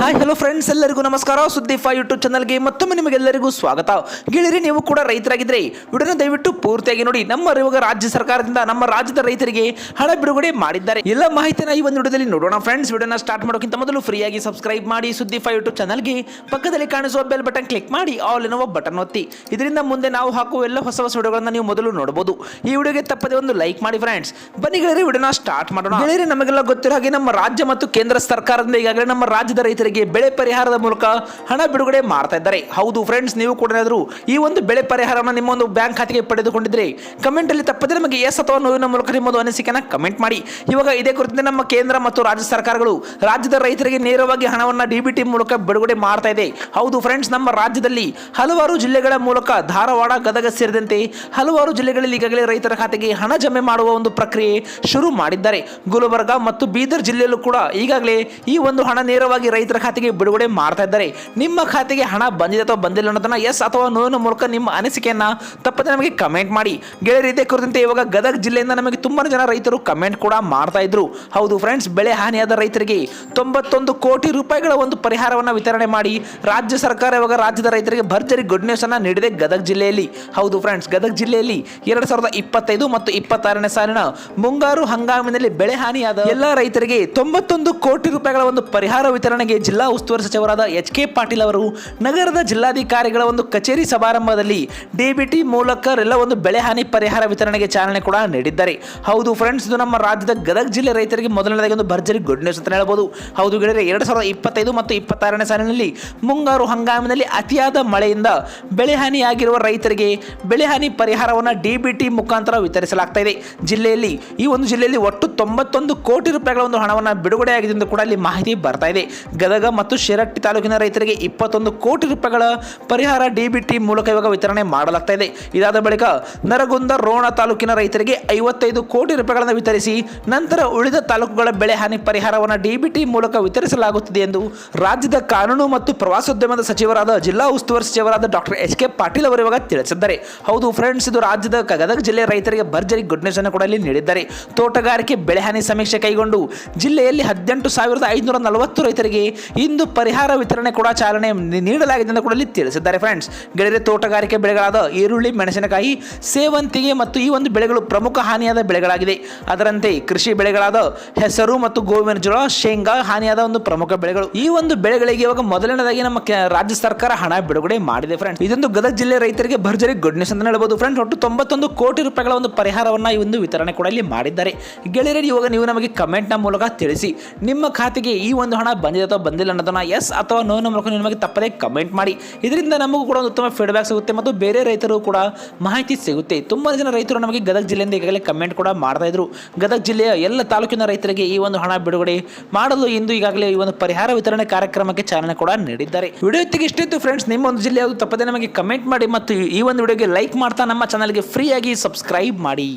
Hi hello friends ಎಲ್ಲರಿಗೂ ನಮಸ್ಕಾರ. ಸುದ್ದಿ ಫೈ ಯೂಟ್ಯೂಬ್ ಚಾನಲ್ಗೆ ಮತ್ತೊಮ್ಮೆ ನಿಮಗೆಲ್ಲರಿಗೂ ಸ್ವಾಗತ. ಗೆಳೆಯರಿ, ನೀವು ಕೂಡ ರೈತರಾಗಿದ್ದರೆ ವಿಡಿಯೋನ ದಯವಿಟ್ಟು ಪೂರ್ತಿಯಾಗಿ ನೋಡಿ. ನಮ್ಮ ಇವಾಗ ರಾಜ್ಯ ಸರ್ಕಾರದಿಂದ ನಮ್ಮ ರಾಜ್ಯದ ರೈತರಿಗೆ ಹಣ ಬಿಡುಗಡೆ ಮಾಡಿದ್ದಾರೆ. ಎಲ್ಲ ಮಾಹಿತಿನ ಈ ಒಂದು ವಿಡಿಯೋದಲ್ಲಿ ನೋಡೋಣ ಫ್ರೆಂಡ್ಸ್ ವಿಡಿಯೋನ ಸ್ಟಾರ್ಟ್ ಮಾಡೋಕ್ಕಿಂತ ಮೊದಲು ಫ್ರೀಯಾಗಿ ಸಬ್ಸ್ಕ್ರೈಬ್ ಮಾಡಿ ಸುದ್ದಿ ಫೈ ಯೂಟ್ಯೂಬ್ ಚಾನಲ್ಗೆ ಪಕ್ಕದಲ್ಲಿ ಕಾಣಿಸುವ ಬೆಲ್ ಬಟನ್ ಕ್ಲಿಕ್ ಮಾಡಿ ಆಲ್ ಎನ್ನುವ ಬಟನ್ ಒತ್ತಿ. ಇದರಿಂದ ಮುಂದೆ ನಾವು ಹಾಕುವ ಎಲ್ಲ ಹೊಸ ಹೊಸ ವಿಡಿಯೋಗಳನ್ನು ನೀವು ಮೊದಲು ನೋಡಬಹುದು. ಈ ವಿಡಿಯೋಗೆ ತಪ್ಪದೆ ಒಂದು ಲೈಕ್ ಮಾಡಿ ಫ್ರೆಂಡ್ಸ್ ಬನ್ನಿ ಗೆಳೆಯರಿ, ವಿಡಿಯೋನ ಸ್ಟಾರ್ಟ್ ಮಾಡೋಣ. ಗೆಳೆಯರಿ, ನಮಗೆಲ್ಲ ಗೊತ್ತಿರೋ ಹಾಗೆ ನಮ್ಮ ರಾಜ್ಯ ಮತ್ತು ಕೇಂದ್ರ ಸರ್ಕಾರದಿಂದ ಈಗಾಗಲೇ ನಮ್ಮ ರಾಜ್ಯದ ರೈತರಿಗೆ ಬೆಳೆ ಪರಿಹಾರದ ಮೂಲಕ ಹಣ ಬಿಡುಗಡೆ ಮಾಡ್ತಾ ಇದ್ದಾರೆ. ಹೌದು ಫ್ರೆಂಡ್ಸ್ ನೀವು ಕೂಡ ಏನಾದರೂ ಈ ಒಂದು ಬೆಳೆ ಪರಿಹಾರವನ್ನು ನಿಮ್ಮ ಒಂದು ಬ್ಯಾಂಕ್ ಖಾತೆಗೆ ಪಡೆದುಕೊಂಡಿದ್ರೆ ಕಮೆಂಟ್ ಅಲ್ಲಿ ತಪ್ಪದೆ ನಮಗೆ ಎಸ್ ಅಥವಾ ನೋವಿನ ಮೂಲಕ ನಿಮ್ಮದು ಅನಿಸಿಕೆನ ಕಮೆಂಟ್ ಮಾಡಿ. ಇವಾಗ ಇದೇ ಕುರಿತಂತೆ ನಮ್ಮ ಕೇಂದ್ರ ಮತ್ತು ರಾಜ್ಯ ಸರ್ಕಾರಗಳು ರಾಜ್ಯದ ರೈತರಿಗೆ ನೇರವಾಗಿ ಹಣವನ್ನು ಡಿಬಿಟಿ ಮೂಲಕ ಬಿಡುಗಡೆ ಮಾಡ್ತಾ ಇದೆ. ಹೌದು ಫ್ರೆಂಡ್ಸ್ ನಮ್ಮ ರಾಜ್ಯದಲ್ಲಿ ಹಲವಾರು ಜಿಲ್ಲೆಗಳ ಮೂಲಕ ಧಾರವಾಡ, ಗದಗ ಸೇರಿದಂತೆ ಹಲವಾರು ಜಿಲ್ಲೆಗಳಲ್ಲಿ ಈಗಾಗಲೇ ರೈತರ ಖಾತೆಗೆ ಹಣ ಜಮೆ ಮಾಡುವ ಒಂದು ಪ್ರಕ್ರಿಯೆ ಶುರು ಮಾಡಿದ್ದಾರೆ. ಗುಲ್ಬರ್ಗ ಮತ್ತು ಬೀದರ್ ಜಿಲ್ಲೆಯಲ್ಲೂ ಕೂಡ ಈಗಾಗಲೇ ಈ ಒಂದು ಹಣ ನೇರವಾಗಿ ರೈತರ ಖಾತೆಗೆ ಬಿಡುಗಡೆ ಮಾಡ್ತಾ ಇದ್ದಾರೆ. ನಿಮ್ಮ ಖಾತೆಗೆ ಹಣ ಬಂದಿದೆ ಅಥವಾ ಬಂದಿಲ್ಲ ಅನ್ನೋದನ್ನ ಎಸ್ ಅಥವಾ ನೋವಿನ ಮೂಲಕ ನಿಮ್ಮ ಅನಿಸಿಕೆಯನ್ನ ತಪ್ಪದೆ ನಮಗೆ ಕಮೆಂಟ್ ಮಾಡಿ. ಗೆಳೆಯರ ಇದೇ ಕುರಿತಂತೆ ಇವಾಗ ಗದಗ ಜಿಲ್ಲೆಯಿಂದ ನಮಗೆ ತುಂಬಾ ಜನ ರೈತರು ಕಮೆಂಟ್ ಕೂಡ ಮಾಡ್ತಾ ಇದ್ರು. ಹೌದು ಫ್ರೆಂಡ್ಸ್ ಬೆಳೆ ಹಾನಿಯಾದ ರೈತರಿಗೆ ತೊಂಬತ್ತೊಂದು ಕೋಟಿ ರೂಪಾಯಿಗಳ ಒಂದು ಪರಿಹಾರವನ್ನು ವಿತರಣೆ ಮಾಡಿ ರಾಜ್ಯ ಸರ್ಕಾರ ಇವಾಗ ರಾಜ್ಯದ ರೈತರಿಗೆ ಭರ್ಜರಿ ಗುಡ್ ನ್ಯೂಸ್ ಅನ್ನ ನೀಡಿದೆ ಗದಗ ಜಿಲ್ಲೆಯಲ್ಲಿ. ಹೌದು ಫ್ರೆಂಡ್ಸ್ ಗದಗ ಜಿಲ್ಲೆಯಲ್ಲಿ ಎರಡ್ ಸಾವಿರದ ಇಪ್ಪತ್ತೈದು ಮತ್ತು ಇಪ್ಪತ್ತಾರನೇ ಸಾಲಿನ ಮುಂಗಾರು ಹಂಗಾಮಿನಲ್ಲಿ ಬೆಳೆ ಹಾನಿಯಾದ ಎಲ್ಲಾ ರೈತರಿಗೆ ತೊಂಬತ್ತೊಂದು ಕೋಟಿ ರೂಪಾಯಿಗಳ ಒಂದು ಪರಿಹಾರ ವಿತರಣೆಗೆ ಜಿಲ್ಲಾ ಉಸ್ತುವಾರಿ ಸಚಿವರಾದ ಎಚ್ ಕೆ ಪಾಟೀಲ್ ಅವರು ನಗರದ ಜಿಲ್ಲಾಧಿಕಾರಿಗಳ ಒಂದು ಕಚೇರಿ ಸಮಾರಂಭದಲ್ಲಿ ಡಿಬಿಟಿ ಮೂಲಕ ಎಲ್ಲ ಒಂದು ಬೆಳೆ ಹಾನಿ ಪರಿಹಾರ ವಿತರಣೆಗೆ ಚಾಲನೆ ಕೂಡ ನೀಡಿದ್ದಾರೆ. ಹೌದು ಫ್ರೆಂಡ್ಸ್ ಇದು ನಮ್ಮ ರಾಜ್ಯದ ಗದಗ ಜಿಲ್ಲೆ ರೈತರಿಗೆ ಮೊದಲನೇದಾಗಿ ಒಂದು ಭರ್ಜರಿ ಗುಡ್ ನ್ಯೂಸ್ ಅಂತ ಹೇಳ್ಬೋದು. ಹೌದು ಗೆಳೆಯರೆ, ಎರಡು ಸಾವಿರದ ಇಪ್ಪತ್ತೈದು ಮತ್ತು ಇಪ್ಪತ್ತಾರನೇ ಸಾಲಿನಲ್ಲಿ ಮುಂಗಾರು ಹಂಗಾಮಿನಲ್ಲಿ ಅತಿಯಾದ ಮಳೆಯಿಂದ ಬೆಳೆ ಹಾನಿಯಾಗಿರುವ ರೈತರಿಗೆ ಬೆಳೆ ಹಾನಿ ಪರಿಹಾರವನ್ನು ಡಿಬಿಟಿ ಮುಖಾಂತರ ವಿತರಿಸಲಾಗ್ತಾ ಇದೆ. ಜಿಲ್ಲೆಯಲ್ಲಿ, ಈ ಒಂದು ಜಿಲ್ಲೆಯಲ್ಲಿ ಒಟ್ಟು ತೊಂಬತ್ತೊಂದು ಕೋಟಿ ರೂಪಾಯಿಗಳ ಒಂದು ಹಣವನ್ನು ಬಿಡುಗಡೆಯಾಗಿದೆ ಎಂದು ಕೂಡ ಇಲ್ಲಿ ಮಾಹಿತಿ ಬರ್ತಾ ಇದೆ. ಗದಗ ಮತ್ತು ಶಿರಟ್ಟಿ ತಾಲೂಕಿನ ರೈತರಿಗೆ ಇಪ್ಪತ್ತೊಂದು ಕೋಟಿ ರೂಪಾಯಿಗಳ ಪರಿಹಾರ ಡಿಬಿಟಿ ಮೂಲಕ ಇವಾಗ ವಿತರಣೆ ಮಾಡಲಾಗ್ತಾ ಇದೆ. ಇದಾದ ಬಳಿಕ ನರಗುಂದ ರೋಣ ತಾಲೂಕಿನ ರೈತರಿಗೆ ಐವತ್ತೈದು ಕೋಟಿ ರೂಪಾಯಿಗಳನ್ನು ವಿತರಿಸಿ ನಂತರ ಉಳಿದ ತಾಲೂಕುಗಳ ಬೆಳೆ ಹಾನಿ ಪರಿಹಾರವನ್ನು ಡಿಬಿಟಿ ಮೂಲಕ ವಿತರಿಸಲಾಗುತ್ತಿದೆ ಎಂದು ರಾಜ್ಯದ ಕಾನೂನು ಮತ್ತು ಪ್ರವಾಸೋದ್ಯಮದ ಸಚಿವರಾದ ಜಿಲ್ಲಾ ಉಸ್ತುವಾರಿ ಸಚಿವರಾದ ಡಾಕ್ಟರ್ ಎಚ್ ಕೆ ಪಾಟೀಲ್ ಅವರು ಇವಾಗ ತಿಳಿಸಿದ್ದಾರೆ. ಹೌದು ಫ್ರೆಂಡ್ಸ್, ಇದು ರಾಜ್ಯದ ಗದಗ ಜಿಲ್ಲೆಯ ರೈತರಿಗೆ ಭರ್ಜರಿ ಗುಡ್ ಅನ್ನು ಕೂಡ ಇಲ್ಲಿ ನೀಡಿದ್ದಾರೆ. ತೋಟಗಾರಿಕೆ ಬೆಳೆ ಹಾನಿ ಸಮೀಕ್ಷೆ ಕೈಗೊಂಡು ಜಿಲ್ಲೆಯಲ್ಲಿ ಹದಿನೆಂಟು ಸಾವಿರದ ಐದುನೂರ ನಲವತ್ತು ರೈತರಿಗೆ ಇಂದು ಪರಿಹಾರ ವಿತರಣೆ ಕೂಡ ಚಾಲನೆ ನೀಡಲಾಗಿದೆ ಎಂದು ಕೂಡ ಇಲ್ಲಿ ತಿಳಿಸಿದ್ದಾರೆ ಫ್ರೆಂಡ್ಸ್ ಗೆಳೆಯರೆ, ತೋಟಗಾರಿಕೆ ಬೆಳೆಗಳಾದ ಈರುಳ್ಳಿ, ಮೆಣಸಿನಕಾಯಿ, ಸೇವಂತಿಗೆ ಮತ್ತು ಈ ಒಂದು ಬೆಳೆಗಳು ಪ್ರಮುಖ ಹಾನಿಯಾದ ಬೆಳೆಗಳಾಗಿದೆ ಅದರಂತೆ ಕೃಷಿ ಬೆಳೆಗಳಾದ ಹೆಸರು ಮತ್ತು ಗೋವಿನ ಜೋಳ ಶೇಂಗಾ ಹಾನಿಯಾದ ಒಂದು ಪ್ರಮುಖ ಬೆಳೆಗಳು. ಈ ಒಂದು ಬೆಳೆಗಳಿಗೆ ಇವಾಗ ಮೊದಲನೇದಾಗಿ ನಮ್ಮ ರಾಜ್ಯ ಸರ್ಕಾರ ಹಣ ಬಿಡುಗಡೆ ಮಾಡಿದೆ ಫ್ರೆಂಡ್ಸ್ ಇದೊಂದು ಗದಗ ಜಿಲ್ಲೆ ರೈತರಿಗೆ ಭರ್ಜರಿ ಗುಡ್ ನ್ಯೂಸ್ ಅಂತ ಹೇಳ್ಬೋದು ಫ್ರೆಂಡ್ಸ್ ಒಟ್ಟು ತೊಂಬತ್ತೊಂದು ಕೋಟಿ ರೂಪಾಯಿಗಳ ಒಂದು ಪರಿಹಾರವನ್ನ ಈ ಒಂದು ವಿತರಣೆ ಕೂಡ ಇಲ್ಲಿ ಮಾಡಿದ್ದಾರೆ. ಗೆಳೆಯರೇ, ಇವಾಗ ನೀವು ನಮಗೆ ಕಮೆಂಟ್ನ ಮೂಲಕ ತಿಳಿಸಿ. ನಿಮ್ಮ ಖಾತೆಗೆ ಈ ಒಂದು ಹಣ ಬಂದಿದೆ ಅಥವಾ ಬಂದಿಲ್ಲ ಅನ್ನೋದನ್ನ ಎಸ್ ಅಥವಾ ನೋ ಮೂಲಕ ನಿಮಗೆ ತಪ್ಪದೇ ಕಮೆಂಟ್ ಮಾಡಿ. ಇದರಿಂದ ನಮಗೂ ಕೂಡ ಒಂದು ಉತ್ತಮ ಫೀಡ್ಬ್ಯಾಕ್ ಸಿಗುತ್ತೆ ಮತ್ತು ಬೇರೆ ರೈತರು ಕೂಡ ಮಾಹಿತಿ ಸಿಗುತ್ತೆ. ತುಂಬ ಜನ ರೈತರು ನಮಗೆ ಗದಗ ಜಿಲ್ಲೆಯಿಂದ ಈಗಾಗಲೇ ಕಮೆಂಟ್ ಕೂಡ ಮಾಡ್ತಾ ಇದ್ರು. ಗದಗ ಜಿಲ್ಲೆಯ ಎಲ್ಲ ತಾಲೂಕಿನ ರೈತರಿಗೆ ಈ ಒಂದು ಹಣ ಬಿಡುಗಡೆ ಮಾಡಲು ಇಂದು ಈಗಾಗಲೇ ಈ ಒಂದು ಪರಿಹಾರ ವಿತರಣೆ ಕಾರ್ಯಕ್ರಮಕ್ಕೆ ಚಾಲನೆ ಕೂಡ ನೀಡಿದ್ದಾರೆ. ವಿಡಿಯೋ ಇತ್ತಿಗೆ ಇಷ್ಟಿತ್ತು ಫ್ರೆಂಡ್ಸ್ ನಿಮ್ಮ ಒಂದು ಜಿಲ್ಲೆ ಯಾವುದು ತಪ್ಪದೇ ನಮಗೆ ಕಮೆಂಟ್ ಮಾಡಿ ಮತ್ತು ಈ ಒಂದು ವಿಡಿಯೋಗೆ ಲೈಕ್ ಮಾಡ್ತಾ ನಮ್ಮ ಚಾನಲ್ಗೆ ಫ್ರೀಯಾಗಿ ಸಬ್ಸ್ಕ್ರೈಬ್ ಮಾಡಿ.